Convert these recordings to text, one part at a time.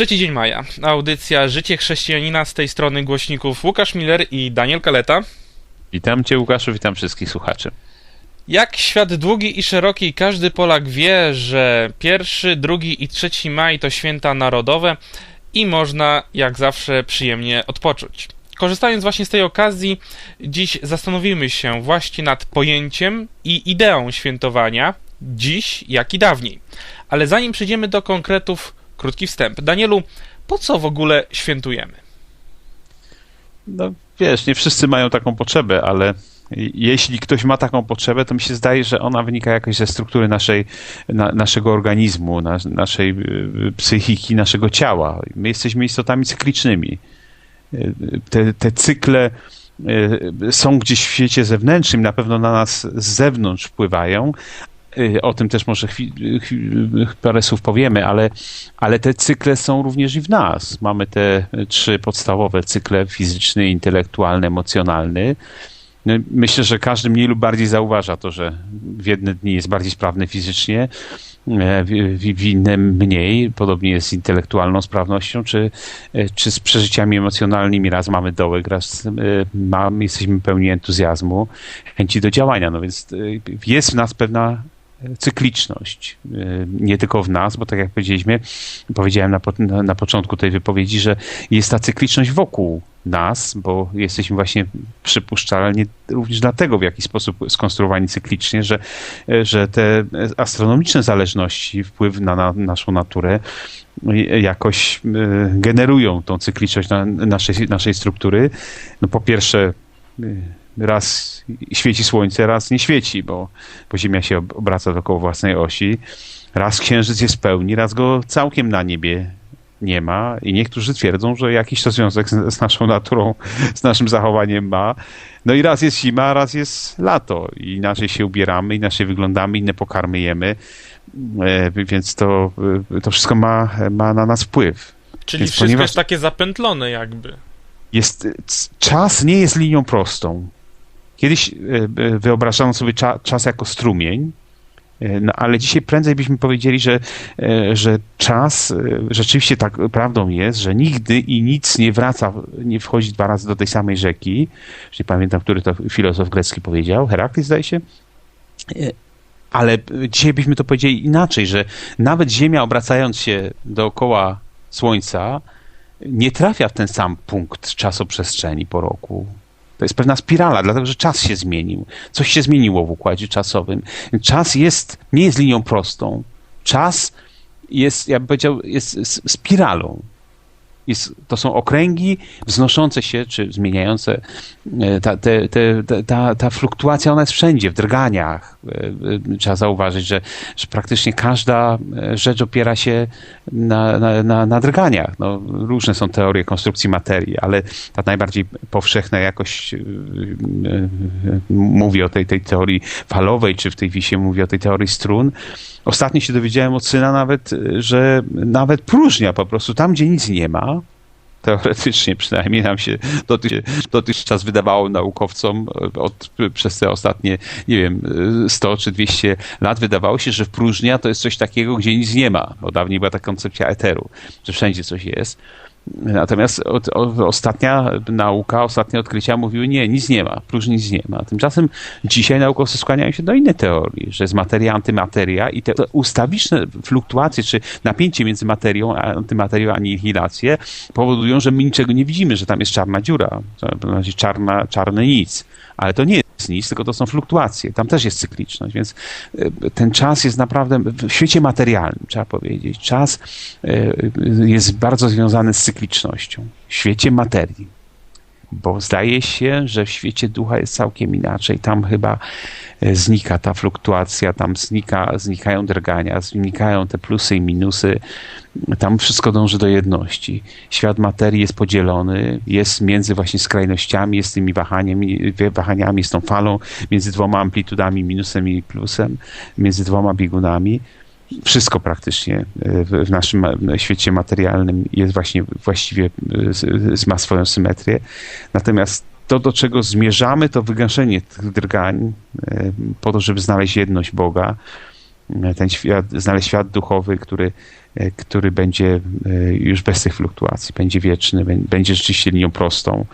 Trzeci dzień maja. Audycja Życie Chrześcijanina z tej strony głośników Łukasz Miller i Daniel Kaleta. Witam Cię Łukaszu, witam wszystkich słuchaczy. Jak świat długi i szeroki, każdy Polak wie, że pierwszy, drugi i trzeci maj to święta narodowe i można jak zawsze przyjemnie odpocząć. Korzystając właśnie z tej okazji, dziś zastanowimy się właśnie nad pojęciem i ideą świętowania, dziś jak i dawniej. Ale zanim przejdziemy do konkretów, krótki wstęp. Danielu, po co w ogóle świętujemy? No wiesz, nie wszyscy mają taką potrzebę, ale jeśli ktoś ma taką potrzebę, to mi się zdaje, że ona wynika jakoś ze struktury naszej, na, naszego organizmu, na, naszej y, psychiki, naszego ciała. My jesteśmy istotami cyklicznymi. Y, te, te cykle y, są gdzieś w świecie zewnętrznym, na pewno na nas z zewnątrz wpływają, o tym też może parę słów powiemy, ale, ale te cykle są również i w nas. Mamy te trzy podstawowe cykle fizyczny, intelektualny, emocjonalny. No, myślę, że każdy mniej lub bardziej zauważa to, że w jedne dni jest bardziej sprawny fizycznie, e, w, innym mniej. Podobnie jest z intelektualną sprawnością, czy, e, czy z przeżyciami emocjonalnymi. Raz mamy dołek, raz e, mamy, jesteśmy pełni entuzjazmu, chęci do działania. No więc jest w nas pewna cykliczność. Nie tylko w nas, bo tak jak powiedzieliśmy, powiedziałem na, na, na, początku tej wypowiedzi, że jest ta cykliczność wokół nas, bo jesteśmy właśnie przypuszczalnie również dlatego w jakiś sposób skonstruowani cyklicznie, że, że te astronomiczne zależności, wpływ na, na naszą naturę jakoś generują tą cykliczność na naszej, naszej struktury. No po pierwsze raz świeci słońce, raz nie świeci, bo, bo Ziemia się obraca dookoła własnej osi. Raz księżyc jest pełni, raz go całkiem na niebie nie ma i niektórzy twierdzą, że jakiś to związek z, z, naszą naturą, z naszym zachowaniem ma. No i raz jest zima, raz jest lato i inaczej się ubieramy, inaczej wyglądamy, inne pokarmy jemy, e, więc to, e, to wszystko ma, ma na nas wpływ. Czyli więc wszystko jest takie zapętlone jakby. Jest, czas nie jest linią prostą. Kiedyś e, e, wyobrażano sobie cza, czas jako strumień, e, no, ale dzisiaj prędzej byśmy powiedzieli, że, że czas rzeczywiście tak prawdą jest, że nigdy i nic nie wraca, nie wchodzi dwa razy do tej samej rzeki. Już nie pamiętam, który to filozof grecki powiedział, Herakles zdaje się. Ale dzisiaj byśmy to powiedzieli inaczej, że nawet Ziemia obracając się dookoła Słońca nie trafia w ten sam punkt czasoprzestrzeni po roku. To jest pewna spirala, dlatego że czas się zmienił. Coś się zmieniło w układzie czasowym. Czas jest, nie jest linią prostą. Czas jest, ja bym powiedział, jest spiralą. Jest, to są okręgi wznoszące się, czy zmieniające. E, ta, te, te, ta, ta fluktuacja, ona jest wszędzie, w drganiach. E, e, trzeba zauważyć, że, że praktycznie każda rzecz opiera się na, na, na, na drganiach. No, różne są teorie konstrukcji materii, ale ta najbardziej powszechna jakoś mówi o tej, tej teorii falowej, czy w tej wisie mówi o tej teorii strun. Ostatnio się dowiedziałem od syna nawet, że nawet próżnia po prostu, tam gdzie nic nie ma, teoretycznie przynajmniej nam się dotychczas, wydawało naukowcom od, przez te ostatnie, nie wiem, 100 czy 200 lat wydawało się, że próżnia to jest coś takiego, gdzie nic nie ma, bo dawniej była ta koncepcja eteru, że wszędzie coś jest. Natomiast od, od, ostatnia nauka, ostatnie odkrycia mówiły, nie, nic nie ma, próżni nic nie ma. Tymczasem dzisiaj naukowcy skłaniają się do innej teorii, że jest materia, antymateria i te ustawiczne fluktuacje, czy napięcie między materią, a antymaterią, anihilację powodują, że my niczego nie widzimy, że tam jest czarna dziura, to znaczy czarna, czarne nic. Ale to nie nic, tylko to są fluktuacje. Tam też jest cykliczność, więc e, ten czas jest naprawdę w świecie materialnym, trzeba powiedzieć. Czas e, jest bardzo związany z cyklicznością. W świecie materii. Bo zdaje się, że w świecie ducha jest całkiem inaczej. Tam chyba e, znika ta fluktuacja, tam znika, znikają drgania, znikają te plusy i minusy tam wszystko dąży do jedności. Świat materii jest podzielony, jest między właśnie skrajnościami, jest tymi wahaniami, wahaniami, jest tą falą między dwoma amplitudami, minusem i plusem, między dwoma biegunami. Wszystko praktycznie w naszym świecie materialnym jest właśnie właściwie ma swoją symetrię. Natomiast to, do czego zmierzamy, to wygaszenie tych drgań po to, żeby znaleźć jedność Boga, ten świat, znaleźć świat duchowy, który e, który będzie e, już bez tych fluktuacji, będzie wieczny, bę- będzie rzeczywiście linią prostą.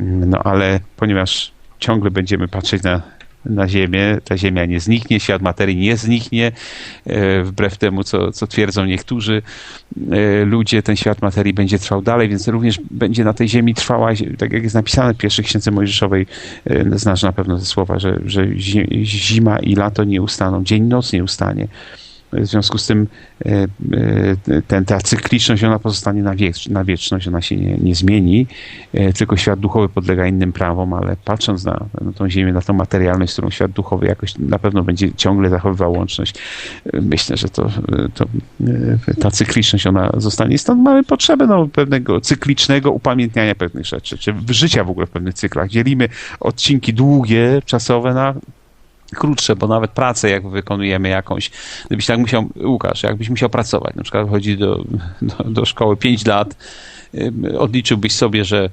Mm, No ale ponieważ ciągle będziemy patrzeć na, na Ziemię, ta Ziemia nie zniknie, świat materii nie zniknie, e, wbrew temu, co, co twierdzą niektórzy e, ludzie, ten świat materii będzie trwał dalej, więc również będzie na tej Ziemi trwała, tak jak jest napisane w pierwszej księdze Mojżeszowej, e, znasz na pewno te słowa, że, że zi- zima i lato nie ustaną, dzień noc nie ustanie. W związku z tym e, e, ten, ta cykliczność, ona pozostanie na, wiecz, na wieczność, ona się nie, nie zmieni, e, tylko świat duchowy podlega innym prawom, ale patrząc na, na tą ziemię, na tą materialność, z którą świat duchowy jakoś na pewno będzie ciągle zachowywał łączność, myślę, że to, to ta cykliczność, ona zostanie. Stąd mamy potrzebę no, pewnego cyklicznego upamiętniania pewnych rzeczy, czy życia w ogóle w pewnych cyklach. Dzielimy odcinki długie, czasowe na krótsze, bo nawet pracę, jak wykonujemy jakąś, gdybyś tak musiał, Łukasz, jakbyś musiał pracować, na przykład chodzi do, do, do szkoły 5 lat, ym, odliczyłbyś sobie, że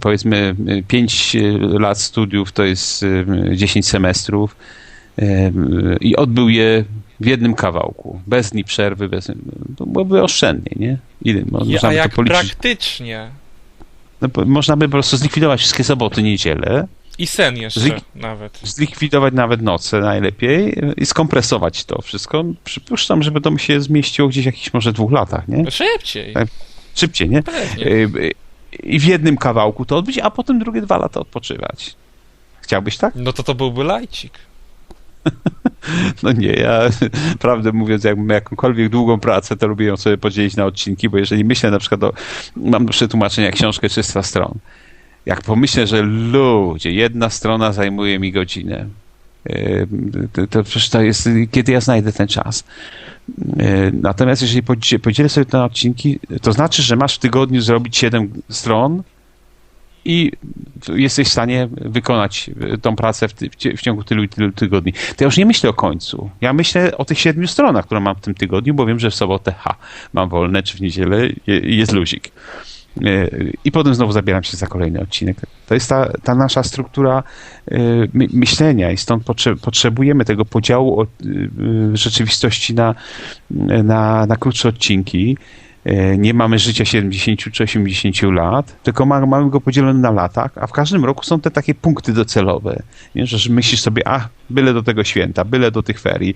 powiedzmy 5 lat studiów to jest ym, 10 semestrów i odbył je w jednym kawałku, bez dni przerwy, bez, to byłoby oszczędnie, nie? Ile, mo- Ja, można a by to jak policzyć. praktycznie? No, można by po prostu zlikwidować wszystkie soboty, niedziele, I sen jeszcze Zlik- nawet. zlikwidować nawet noce najlepiej i skompresować to wszystko. Przypuszczam, żeby to się zmieściło gdzieś w jakichś może dwóch latach, nie? Szybciej. Tak. Szybciej, nie? Pewnie. Y, I w jednym kawałku to odbyć, a potem drugie dwa lata odpoczywać. Chciałbyś tak? No to to byłby lajcik. No nie, ja prawdę mówiąc, jakbym jakąkolwiek długą pracę, to lubię ją sobie podzielić na odcinki, bo jeżeli myślę na przykład o, mam do przetłumaczenia książkę 300 stron, jak pomyślę, że ludzie, jedna strona zajmuje mi godzinę, yy, to, to przecież to jest, kiedy ja znajdę ten czas. Yy, Natomiast jeżeli podzie- podzielę sobie to na odcinki, to znaczy, że masz w tygodniu zrobić 7 stron i jesteś w stanie wykonać tą pracę w, ty, w ciągu tylu i tylu tygodni. To ja już nie myślę o końcu. Ja myślę o tych siedmiu stronach, które mam w tym tygodniu, bo wiem, że w sobotę ha, mam wolne, czy w niedzielę je, jest luzik. E, I potem znowu zabieram się za kolejny odcinek. To jest ta, ta nasza struktura e, my, myślenia i stąd potrze, potrzebujemy tego podziału od, e, rzeczywistości na, na, na krótsze odcinki. E, Nie mamy życia 70 czy 80 lat, tylko ma- mamy go podzielone na latach, a w każdym roku są te takie punkty docelowe. Nie? Że myślisz sobie, a byle do tego święta, byle do tych ferii,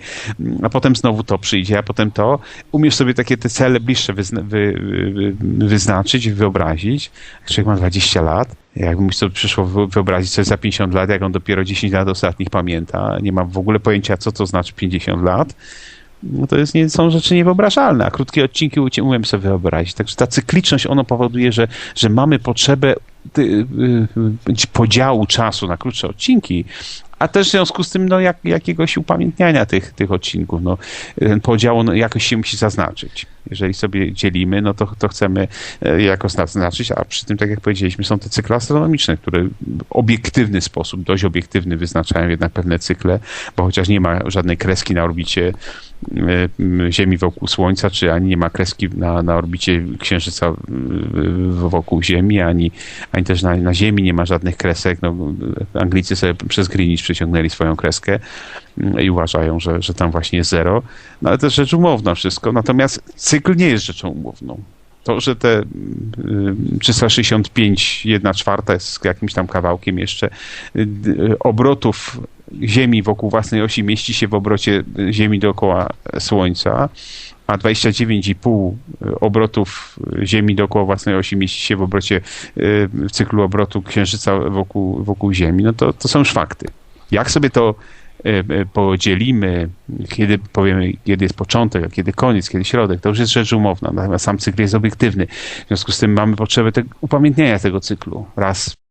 a potem znowu to przyjdzie, a potem to. Umiesz sobie takie te cele bliższe wyzna- wy, wy, wyznaczyć, wyobrazić. Człowiek ma 20 lat, jakby mi sobie przyszło wy- wyobrazić sobie za 50 lat, jak on dopiero 10 lat ostatnich pamięta, nie ma w ogóle pojęcia, co to znaczy 50 lat, no to jest, nie, są rzeczy niewyobrażalne, a krótkie odcinki umiem sobie wyobrazić. Także ta cykliczność, ono powoduje, że, że mamy potrzebę y, y, podziału czasu na krótsze odcinki, a też w związku z tym no, jak, jakiegoś upamiętniania tych, tych odcinków. No, ten podział no, jakoś się musi zaznaczyć. Jeżeli sobie dzielimy, no to, to chcemy e, jakoś zaznaczyć, a przy tym, tak jak powiedzieliśmy, są te cykle astronomiczne, które w obiektywny sposób, dość obiektywny wyznaczają jednak pewne cykle, bo chociaż nie ma żadnej kreski na orbicie Ziemi wokół Słońca, czy ani nie ma kreski na, na orbicie Księżyca e, wokół Ziemi, ani, ani też na, na Ziemi nie ma żadnych kresek. No, Anglicy sobie przez Greenwich przeciągnęli swoją kreskę mm, i uważają, że, że tam właśnie jest zero. No ale to jest rzecz umowna wszystko. Natomiast cykl nie jest rzeczą umowną. To, że te y, 365, 1 czwarta jest jakimś tam kawałkiem jeszcze y, y, obrotów Ziemi wokół własnej osi mieści się w obrocie Ziemi dookoła Słońca, a 29,5 obrotów Ziemi dookoła własnej osi mieści się w obrocie, y, w cyklu obrotu Księżyca wokół, wokół Ziemi, no to, to są już fakty. Jak sobie to y, y, podzielimy, kiedy powiemy, kiedy jest początek, a kiedy koniec, kiedy środek, to już jest rzecz umowna. Natomiast sam cykl jest obiektywny. W związku z tym mamy potrzebę te, upamiętnienia tego cyklu. Raz